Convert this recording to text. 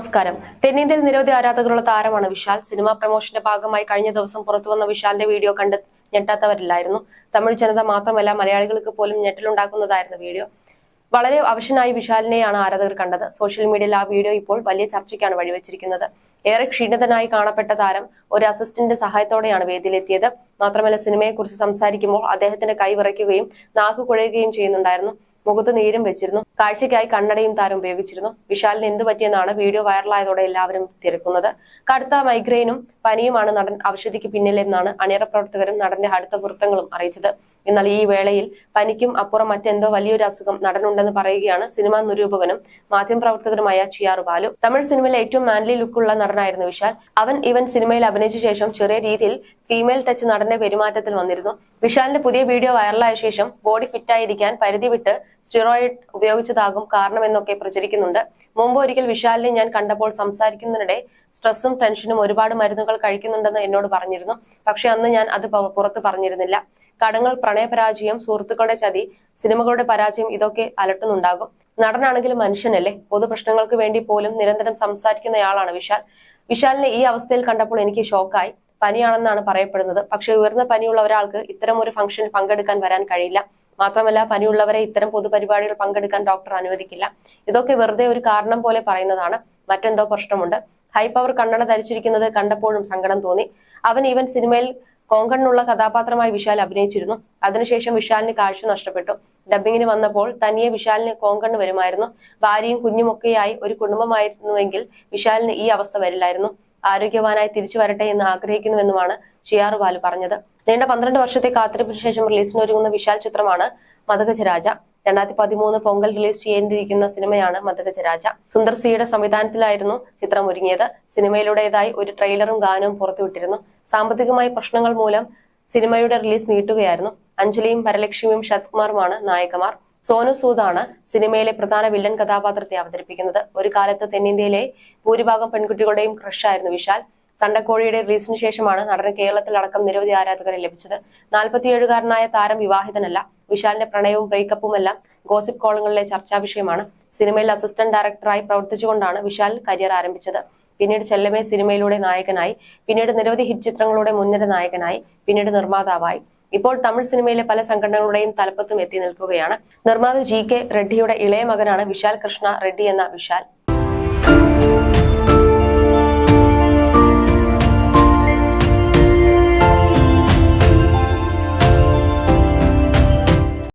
നമസ്കാരം. തെന്നിന്ത്യയിൽ നിരവധി ആരാധകരുള്ള താരമാണ് വിശാൽ. സിനിമാ പ്രമോഷന്റെ ഭാഗമായി കഴിഞ്ഞ ദിവസം പുറത്തു വന്ന വിശാലിന്റെ വീഡിയോ കണ്ട് ഞെട്ടാത്തവരില്ലായിരുന്നു. തമിഴ് ജനത മാത്രമല്ല മലയാളികൾക്ക് പോലും ഞെട്ടലുണ്ടാക്കുന്നതായിരുന്നു വീഡിയോ. വളരെ അവശനായി വിശാലിനെയാണ് ആരാധകർ കണ്ടത്. സോഷ്യൽ മീഡിയയിൽ ആ വീഡിയോ ഇപ്പോൾ വലിയ ചർച്ചയ്ക്കാണ് വഴിവെച്ചിരിക്കുന്നത്. ഏറെ ക്ഷീണിതനായി കാണപ്പെട്ട താരം ഒരു അസിസ്റ്റന്റ് സഹായത്തോടെയാണ് വേദിയിലെത്തിയത്. മാത്രമല്ല സിനിമയെക്കുറിച്ച് സംസാരിക്കുമ്പോൾ അദ്ദേഹത്തിന്റെ കൈ വിറയ്ക്കുകയും നാക്ക് കുഴയുകയും ചെയ്യുന്നുണ്ടായിരുന്നു. മുഖത്ത് നീരും വെച്ചിരുന്നു. കാഴ്ചയ്ക്കായി കണ്ണടയും താരം ഉപയോഗിച്ചിരുന്നു. വിശാലിന് എന്ത് പറ്റിയെന്നാണ് വീഡിയോ വൈറലായതോടെ എല്ലാവരും തിരക്കുന്നത്. കടുത്ത മൈഗ്രെയിനും പനിയുമാണ് നടൻ ഔഷധിക്ക് പിന്നിലെന്നാണ് അണിയറ പ്രവർത്തകരും നടന്റെ അടുത്ത വൃത്തങ്ങളും അറിയിച്ചത്. എന്നാൽ ഈ വേളയിൽ പനിക്കും അപ്പുറം മറ്റെന്തോ വലിയൊരു അസുഖം നടനുണ്ടെന്ന് പറയുകയാണ് സിനിമാ നിരൂപകനും മാധ്യമപ്രവർത്തകനുമായ ചിയാറു ബാലു. തമിഴ് സിനിമയിലെ ഏറ്റവും മാൻലി ലുക്കുള്ള നടനായിരുന്നു വിശാൽ. അവൻ ഇവൻ സിനിമയിൽ അഭിനയിച്ച ശേഷം ചെറിയ രീതിയിൽ ഫീമെയിൽ ടച്ച് നടന്റെ പെരുമാറ്റത്തിൽ വന്നിരുന്നു. വിശാലിന്റെ പുതിയ വീഡിയോ വൈറലായ ശേഷം ബോഡി ഫിറ്റായിരിക്കാൻ പരിധി വിട്ട് സ്റ്റിറോയിഡ് ഉപയോഗിച്ചതാകും കാരണമെന്നൊക്കെ പ്രചരിക്കുന്നുണ്ട്. മുമ്പ് ഒരിക്കൽ വിശാലിനെ ഞാൻ കണ്ടപ്പോൾ സംസാരിക്കുന്നതിനിടെ സ്ട്രെസ്സും ടെൻഷനും ഒരുപാട് മരുന്നുകൾ കഴിക്കുന്നുണ്ടെന്ന് എന്നോട് പറഞ്ഞിരുന്നു. പക്ഷെ അന്ന് ഞാൻ അത് പുറത്ത് പറഞ്ഞിരുന്നില്ല. കടങ്ങൾ പ്രണയപരാജയം സുഹൃത്തുക്കളുടെ ചതി സിനിമകളുടെ പരാജയം ഇതൊക്കെ അലട്ടുന്നുണ്ടാകും. നടനാണെങ്കിലും മനുഷ്യനല്ലേ? പൊതു പ്രശ്നങ്ങൾക്ക് വേണ്ടി പോലും നിരന്തരം സംസാരിക്കുന്നയാളാണ് വിശാൽ. വിശാലിനെ ഈ അവസ്ഥയിൽ കണ്ടപ്പോൾ എനിക്ക് ഷോക്കായി. പനിയാണെന്നാണ് പറയപ്പെടുന്നത്. പക്ഷെ ഉയർന്ന പനിയുള്ള ഒരാൾക്ക് ഇത്തരം ഒരു ഫംഗ്ഷനിൽ പങ്കെടുക്കാൻ വരാൻ കഴിയില്ല. മാത്രമല്ല പനിയുള്ളവരെ ഇത്തരം പൊതുപരിപാടികൾ പങ്കെടുക്കാൻ ഡോക്ടർ അനുവദിക്കില്ല. ഇതൊക്കെ വെറുതെ ഒരു കാരണം പോലെ പറയുന്നതാണ്. മറ്റെന്തോ പ്രശ്നമുണ്ട്. ഹൈ പവർ കണ്ണട ധരിച്ചിരിക്കുന്നത് കണ്ടപ്പോഴും സങ്കടം തോന്നി. അവൻ ഈവൻ സിനിമയിൽ കോങ്കണ്ണിനുള്ള കഥാപാത്രമായി വിശാൽ അഭിനയിച്ചിരുന്നു. അതിനുശേഷം വിശാലിന് കാഴ്ച നഷ്ടപ്പെട്ടു. ഡബിങ്ങിന് വന്നപ്പോൾ തനിയെ വിശാലിന് കോങ്കണ്ണ് വരുമായിരുന്നു. ഭാര്യയും കുഞ്ഞുമൊക്കെയായി ഒരു കുടുംബമായിരുന്നുവെങ്കിൽ വിശാലിന് ഈ അവസ്ഥ വരില്ലായിരുന്നു. ആരോഗ്യവാനായി തിരിച്ചു വരട്ടെ എന്ന് ആഗ്രഹിക്കുന്നുവെന്നുമാണ് ഷിയാർ ബാലു പറഞ്ഞത്. നീണ്ട പന്ത്രണ്ട് വർഷത്തെ കാത്തിരിപ്പിന് ശേഷം റിലീസിനൊരുങ്ങുന്ന വിശാൽ ചിത്രമാണ് മതഗജരാജ. രണ്ടായിരത്തി പതിമൂന്ന് പൊങ്കൽ റിലീസ് ചെയ്യേണ്ടിയിരിക്കുന്ന സിനിമയാണ് മതഗജരാജ. സുന്ദർ സിയുടെ സംവിധാനത്തിലായിരുന്നു ചിത്രം ഒരുങ്ങിയത്. സിനിമയിലൂടേതായി ഒരു ട്രെയിലറും ഗാനവും പുറത്തുവിട്ടിരുന്നു. സാമ്പത്തികമായ പ്രശ്നങ്ങൾ മൂലം സിനിമയുടെ റിലീസ് നീട്ടുകയായിരുന്നു. അഞ്ജലിയും വരലക്ഷ്മിയും ശരത്കുമാറുമാണ് നായകമാർ സോനു സൂദാണ് സിനിമയിലെ പ്രധാന വില്ലൻ കഥാപാത്രത്തെ അവതരിപ്പിക്കുന്നത്. ഒരു കാലത്ത് തെന്നിന്ത്യയിലെ ഭൂരിഭാഗം പെൺകുട്ടികളുടെയും ക്രഷായിരുന്നു വിശാൽ. സണ്ടക്കോഴിയുടെ റിലീസിന് ശേഷമാണ് നടന് കേരളത്തിലടക്കം നിരവധി ആരാധകരെ ലഭിച്ചത്. നാൽപ്പത്തിയേഴുകാരനായ താരം വിവാഹിതനല്ല. വിശാലിന്റെ പ്രണയവും ബ്രേക്കപ്പും എല്ലാം ഗോസിപ്പ് കോളങ്ങളിലെ ചർച്ചാ വിഷയമാണ്. സിനിമയിൽ അസിസ്റ്റന്റ് ഡയറക്ടറായി പ്രവർത്തിച്ചുകൊണ്ടാണ് വിശാൽ കരിയർ ആരംഭിച്ചത്. പിന്നീട് ചെല്ലമേ സിനിമയിലൂടെ നായകനായി പിന്നീട് നിരവധി ഹിറ്റ് ചിത്രങ്ങളുടെ മുൻനിര നായകനായി പിന്നീട് നിർമ്മാതാവായി. ഇപ്പോൾ തമിഴ് സിനിമയിലെ പല സംഘടനകളുടെയും തലപ്പത്തും എത്തി നിൽക്കുകയാണ്. നിർമ്മാതാവ് ജി കെ റെഡ്ഡിയുടെ ഇളയ മകനാണ് വിശാൽ കൃഷ്ണ റെഡ്ഡി എന്ന വിശാൽ.